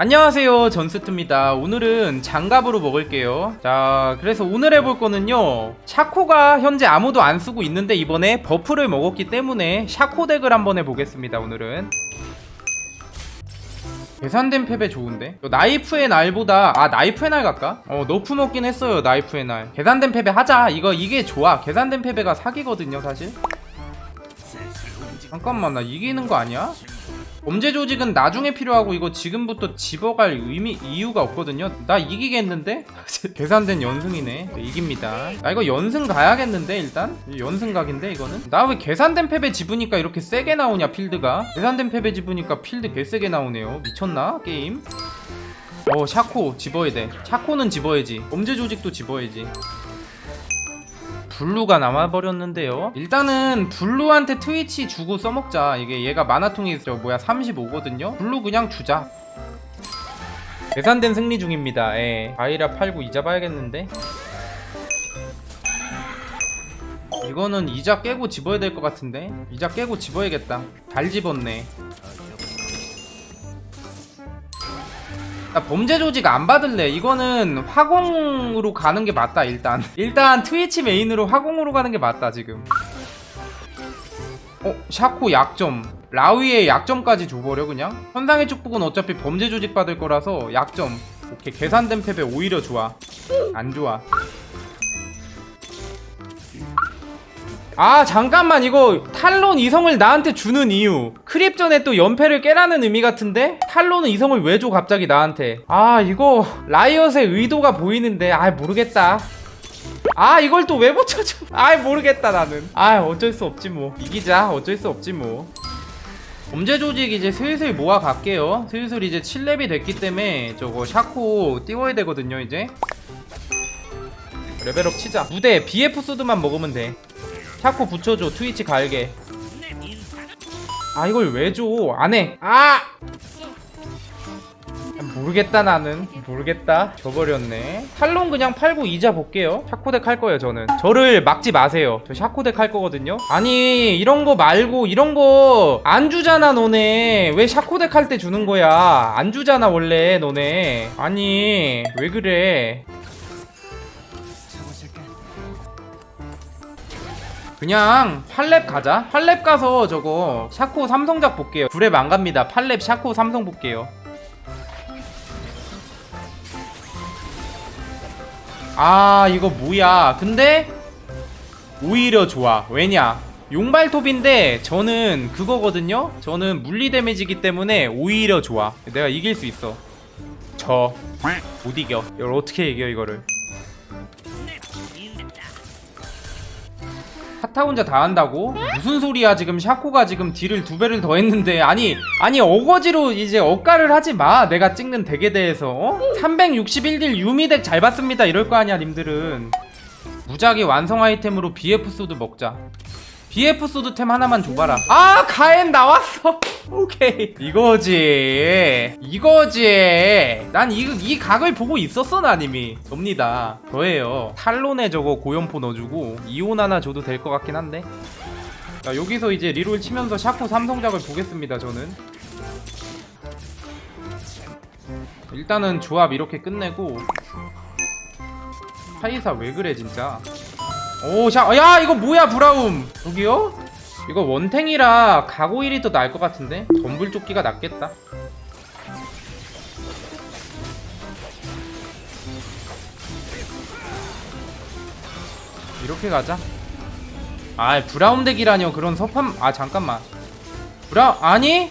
안녕하세요 전스트입니다. 오늘은 장갑으로 먹을게요. 자 그래서 오늘 해볼 거는요 샤코가 현재 아무도 안 쓰고 있는데 이번에 버프를 먹었기 때문에 샤코 덱을 한번 해보겠습니다 오늘은. 계산된 패배 좋은데? 나이프의 날보다 아 나이프의 날 갈까? 어 너프 먹긴 했어요 나이프의 날. 계산된 패배 하자. 이거 이게 좋아. 계산된 패배가 사기거든요 사실. 잠깐만 나 이기는 거 아니야? 범죄 조직은 나중에 필요하고 이거 지금부터 집어갈 의미 이유가 없거든요. 나 이기겠는데? 계산된 연승이네. 네, 이깁니다. 나 이거 연승 가야겠는데 일단 연승 각인데 이거는 나 왜 계산된 패배 집으니까 이렇게 세게 나오냐 필드가? 계산된 패배 집으니까 필드 개 세게 나오네요. 미쳤나 게임? 어 샤코 집어야 돼. 샤코는 집어야지. 범죄 조직도 집어야지. 블루가 남아버렸는데요. 일단은 블루한테 트위치 주고 써먹자. 이게 얘가 마나통이 저 뭐야 35거든요? 블루 그냥 주자. 계산된 승리 중입니다. 예. 바이라 팔고 이자 봐야겠는데? 이거는 이자 깨고 집어야 될 것 같은데? 이자 깨고 집어야겠다. 잘 집었네 나 범죄 조직 안 받을래. 이거는 화공으로 가는 게 맞다, 일단. 일단 트위치 메인으로 화공으로 가는 게 맞다, 지금. 어, 샤코 약점. 라위의 약점까지 줘버려, 그냥? 현상의 축복은 어차피 범죄 조직 받을 거라서 약점. 오케이, 계산된 패배 오히려 좋아. 안 좋아. 아 잠깐만 이거 탈론 이성을 나한테 주는 이유. 크립 전에 또 연패를 깨라는 의미 같은데? 탈론은 이성을 왜 줘 갑자기 나한테? 아 이거 라이엇의 의도가 보이는데 아 모르겠다. 아 이걸 또 왜 붙여줘? 아 모르겠다 나는. 아 어쩔 수 없지 뭐. 이기자 어쩔 수 없지 뭐. 범죄 조직 이제 슬슬 모아 갈게요. 슬슬 이제 7렙이 됐기 때문에 저거 샤코 띄워야 되거든요 이제. 레벨업 치자. 무대 BF 소드만 먹으면 돼 샤코 붙여줘. 트위치 갈게. 아 이걸 왜 줘? 안해. 아! 모르겠다 나는. 모르겠다. 져버렸네. 탈론 그냥 팔고 이자 볼게요. 샤코덱 할 거예요 저는. 저를 막지 마세요. 저 샤코덱 할 거거든요. 아니 이런 거 말고 이런 거 안 주잖아 너네. 왜 샤코덱 할 때 주는 거야? 안 주잖아 원래 너네. 아니 왜 그래 그냥 8렙 가자. 8렙 가서 저거 샤코 삼성작 볼게요. 9렙 안 갑니다. 8렙 샤코 삼성 볼게요. 아 이거 뭐야. 근데 오히려 좋아. 왜냐? 용발톱인데 저는 그거거든요. 저는 물리 데미지기 때문에 오히려 좋아. 내가 이길 수 있어. 저. 못 이겨. 이걸 어떻게 이겨 이거를 타타 혼자 다 한다고? 무슨 소리야 지금 샤코가 지금 딜을 두 배를 더 했는데 아니 아니 어거지로 이제 억가를 하지 마 내가 찍는 덱에 대해서 어? 361딜 유미덱 잘 봤습니다 이럴 거 아니야 님들은 무작위 완성 아이템으로 BF 소드 먹자 BF 소드템 하나만 줘봐라. 아 가엔 나왔어. 오케이. 이거지. 이거지. 난 이 이 각을 보고 있었어 난 이미. 접니다. 저예요. 탈론에 저거 고연포 넣어주고 이온 하나 줘도 될 것 같긴 한데. 자 여기서 이제 리롤 치면서 샤코 삼성작을 보겠습니다 저는. 일단은 조합 이렇게 끝내고. 하이사 왜 그래 진짜 오, 샤, 야, 이거 뭐야, 브라움. 저기요? 이거 원탱이라 가고일이 더 나을 것 같은데? 덤불조끼가 낫겠다. 이렇게 가자. 아, 브라움 덱이라뇨. 그런 서판, 아, 잠깐만. 브라, 아니?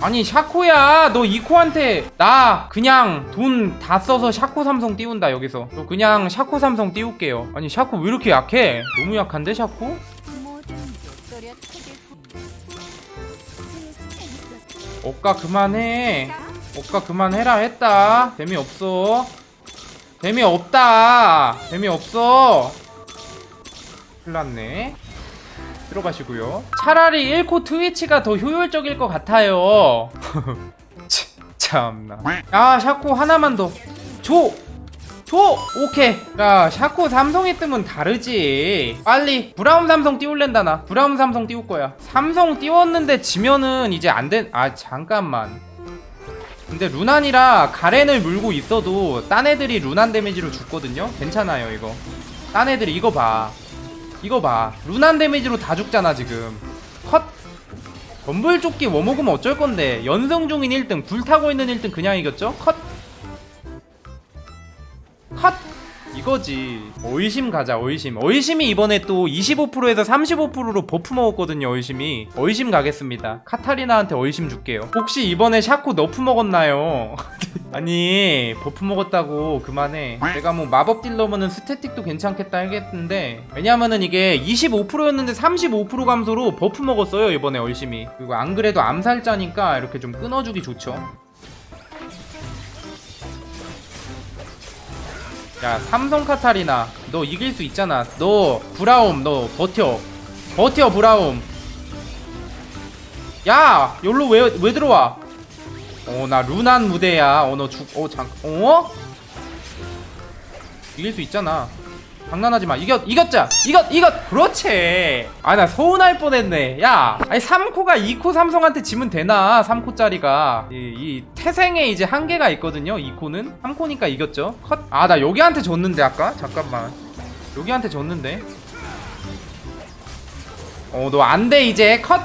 아니 샤코야. 너 이코한테 나 그냥 돈 다 써서 샤코 삼성 띄운다 여기서. 너 그냥 샤코 삼성 띄울게요. 아니 샤코 왜 이렇게 약해? 너무 약한데 샤코? 억가 그만해. 억가 그만해라 했다. 재미없어. 재미없다. 재미없어. 큰일났네 들어가시고요. 차라리 1코 트위치가 더 효율적일 것 같아요. 치, 참나. 아 샤코 하나만 더. 줘! 줘! 오케이. 야 샤코 삼성이 뜨면 다르지. 빨리 브라운 삼성 띄울랜다 나. 브라운 삼성 띄울 거야. 삼성 띄웠는데 지면은 이제 안된아 잠깐만. 근데 루난이라 가렌을 물고 있어도 딴 애들이 루난 데미지로 죽거든요? 괜찮아요 이거. 딴 애들이 이거 봐 이거 봐. 루난 데미지로 다 죽잖아 지금. 컷. 덤블조끼 워먹으면 어쩔 건데. 연성 중인 1등 불타고 있는 1등 그냥 이겼죠? 컷. 컷! 이거지. 어이심 가자, 어이심. 어이심이 이번에 또 25%에서 35%로 버프 먹었거든요, 어이심이. 어이심 가겠습니다. 카타리나한테 어이심 줄게요. 혹시 이번에 샤코 너프 먹었나요? 아니, 버프 먹었다고 그만해. 내가 뭐 마법 딜러면은 스태틱도 괜찮겠다 하겠는데, 왜냐면은 이게 25%였는데 35% 감소로 버프 먹었어요, 이번에 어이심이. 그리고 안 그래도 암살자니까 이렇게 좀 끊어주기 좋죠. 야 삼성 카타리나 너 이길 수 있잖아. 너 브라움 너 버텨. 버텨 브라움. 야 여기로 왜, 왜 들어와? 어 나 루난 무대야. 어 너 죽 어잠 어? 이길 수 있잖아 장난하지 마. 이겼 이겼자. 이겼 이겼. 그렇지. 아 나 서운할 뻔했네. 야 아니 3코가 2코 삼성한테 지면 되나 3코짜리가. 이, 이 태생에 이제 한계가 있거든요 2코는. 3코니까 이겼죠. 컷 아 나 여기한테 졌는데 아까? 잠깐만. 여기한테 졌는데. 어 너 안 돼 이제. 컷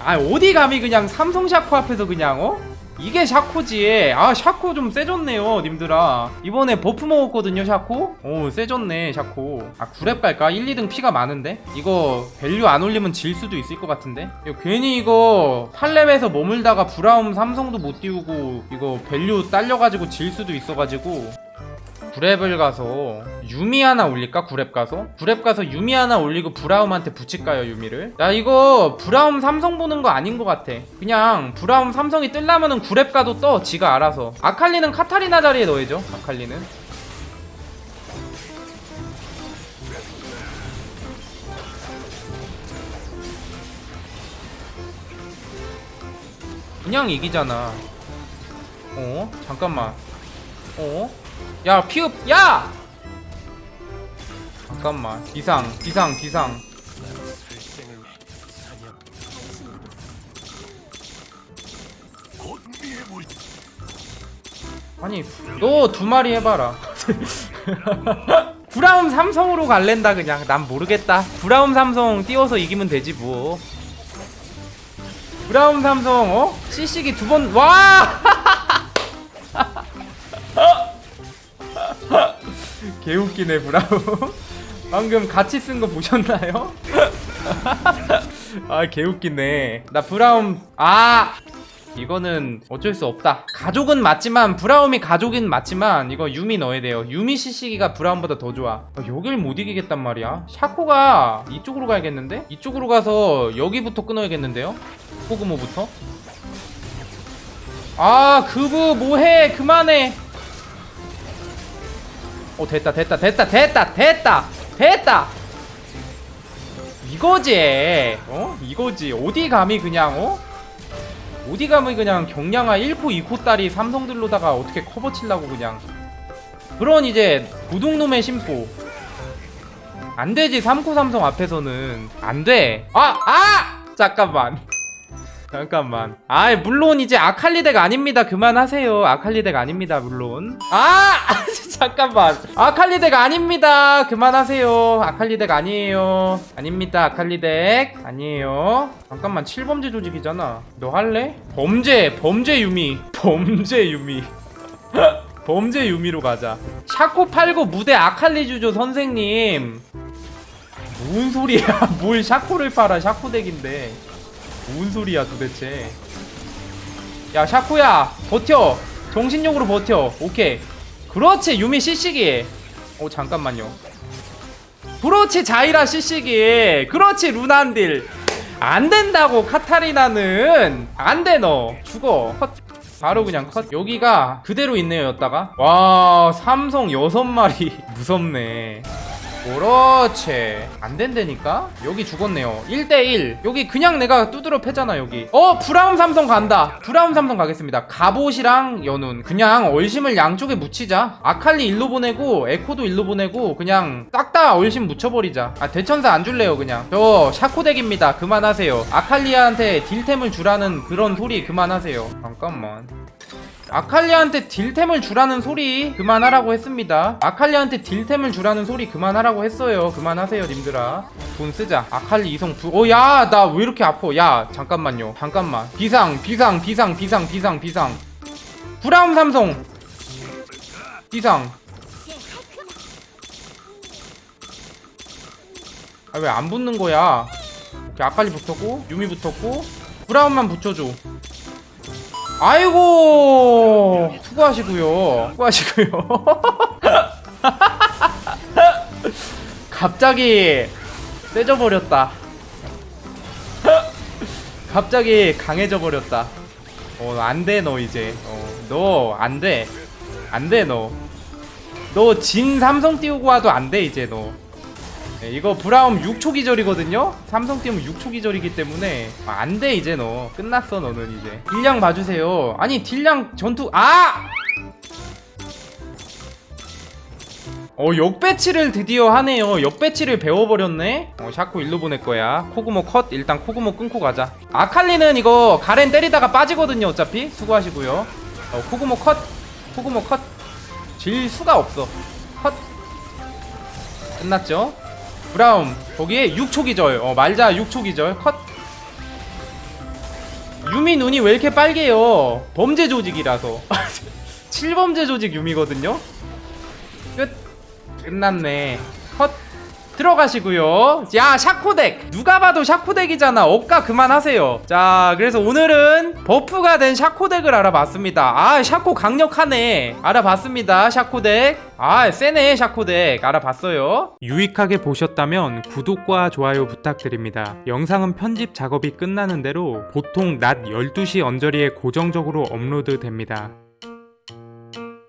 아 어디 감히 그냥 삼성 샤코 앞에서 그냥 어 이게 샤코지. 아, 샤코 좀 세졌네요, 님들아. 이번에 버프 먹었거든요, 샤코? 오, 세졌네, 샤코. 아, 구랩 갈까? 1, 2등 피가 많은데? 이거 밸류 안 올리면 질 수도 있을 것 같은데? 이거 괜히 이거 8렙에서 머물다가 브라움 삼성도 못 띄우고 이거 밸류 딸려가지고 질 수도 있어가지고 구랩을 가서 유미 하나 올릴까? 구랩 가서? 구랩 가서 유미 하나 올리고 브라움한테 붙일까요 유미를? 야 이거 브라움 삼성 보는 거 아닌 것 같아 그냥 브라움 삼성이 뜰라면은 구랩 가도 떠 지가 알아서 아칼리는 카타리나 자리에 넣어야죠 아칼리는 그냥 이기잖아 어? 잠깐만 어? 야 피읍 야! 잠깐만 비상 비상 비상 아니 너 두 마리 해봐라 브라움 삼성으로 갈랜다 그냥 난 모르겠다 브라움 삼성 띄워서 이기면 되지 뭐 브라움 삼성 어? CC기 두 번 와! 개웃기네 브라움 방금 같이 쓴 거 보셨나요? 아 개웃기네. 나 브라움 아! 이거는 어쩔 수 없다. 가족은 맞지만 브라움이 가족인 맞지만 이거 유미 넣어야 돼요. 유미 CC기가 브라움보다 더 좋아. 아, 여길 못 이기겠단 말이야. 샤코가 이쪽으로 가야겠는데? 이쪽으로 가서 여기부터 끊어야겠는데요? 코그모부터? 아 그브 뭐해? 그만해 어 됐다 됐다 됐다 됐다 됐다 됐다. 이거지 어? 이거지. 어디 감히 그냥 어? 어디 감히 그냥 경량아 1코 2코 딸이 삼성들로다가 어떻게 커버 칠라고 그냥. 그런 이제 도둑놈의 심보. 안 되지 3코 삼성 앞에서는. 안돼. 아! 아! 잠깐만 잠깐만. 아, 물론 이제 아칼리 덱 아닙니다. 그만하세요. 아칼리 덱 아닙니다. 물론. 아! 잠깐만. 아칼리 덱 아닙니다. 그만하세요. 아칼리 덱 아니에요. 아닙니다. 아칼리 덱 아니에요. 잠깐만. 7범죄 조직이잖아. 너 할래? 범죄, 범죄 유미. 범죄 유미. 범죄 유미로 가자. 샤코 팔고 무대 아칼리 주죠, 선생님. 뭔 소리야? 뭘 샤코를 팔아? 샤코 덱인데. 뭔 소리야 도대체? 야 샤코야 버텨. 정신력으로 버텨. 오케이. 그렇지 유미 CC기. 오 잠깐만요. 그렇지 자이라 CC기. 그렇지 루난딜. 안된다고 카타리나는. 안돼 너. 죽어. 컷. 바로 그냥 컷. 여기가 그대로 있네요 였다가. 와 삼성 여섯 마리. 무섭네 그렇지. 안 된다니까? 여기 죽었네요. 1대1 여기 그냥 내가 두드러 패잖아 여기. 어 브라운 삼성 간다. 브라운 삼성 가겠습니다. 갑옷이랑 연운. 그냥 얼심을 양쪽에 묻히자. 아칼리 일로 보내고 에코도 일로 보내고 그냥 싹 다 얼심 묻혀버리자. 아 대천사 안 줄래요 그냥. 저 샤코덱입니다. 그만하세요. 아칼리한테 딜템을 주라는 그런 소리 그만하세요. 잠깐만 아칼리한테 딜템을 주라는 소리 그만하라고 했습니다. 아칼리한테 딜템을 주라는 소리 그만하라고 했어요. 그만하세요, 님들아. 돈 쓰자. 아칼리 이성 부. 어, 야, 나 왜 이렇게 아파? 야, 잠깐만요. 잠깐만. 비상, 비상, 비상, 비상, 비상, 비상. 브라움 삼성. 비상. 아, 왜 안 붙는 거야? 아칼리 붙었고, 유미 붙었고, 브라움만 붙여줘. 아이고 수고하시고요. 수고하시고요. 갑자기 세져 버렸다. 갑자기 강해져 버렸다. 어 안돼 너 이제. 어 너 안돼. 안돼 너. 너 진 삼성 띄우고 와도 안돼 이제 너 네, 이거 브라움 6초 기절이거든요? 삼성 띄우면 6초 기절이기 때문에. 아, 안돼 이제 너. 끝났어 너는 이제. 딜량 봐주세요. 아니 딜량 전투 아! 어 역배치를 드디어 하네요. 역배치를 배워버렸네? 어 샤코 일로 보낼 거야. 코구모 컷 일단 코구모 끊고 가자. 아칼리는 이거 가렌 때리다가 빠지거든요 어차피. 수고하시고요. 어 코구모 컷 코구모 컷질 수가 없어. 컷. 끝났죠 브라움 거기에 6초 기절. 어 말자 6초 기절. 컷. 유미 눈이 왜 이렇게 빨개요? 범죄 조직이라서. 7범죄 조직 유미거든요? 끝. 끝났네. 컷 들어가시고요. 야 샤코덱. 누가 봐도 샤코덱이잖아. 억까 그만하세요. 자 그래서 오늘은 버프가 된 샤코덱을 알아봤습니다. 아 샤코 강력하네. 알아봤습니다 샤코덱. 아 세네 샤코덱. 알아봤어요. 유익하게 보셨다면 구독과 좋아요 부탁드립니다. 영상은 편집 작업이 끝나는 대로 보통 낮 12시 언저리에 고정적으로 업로드 됩니다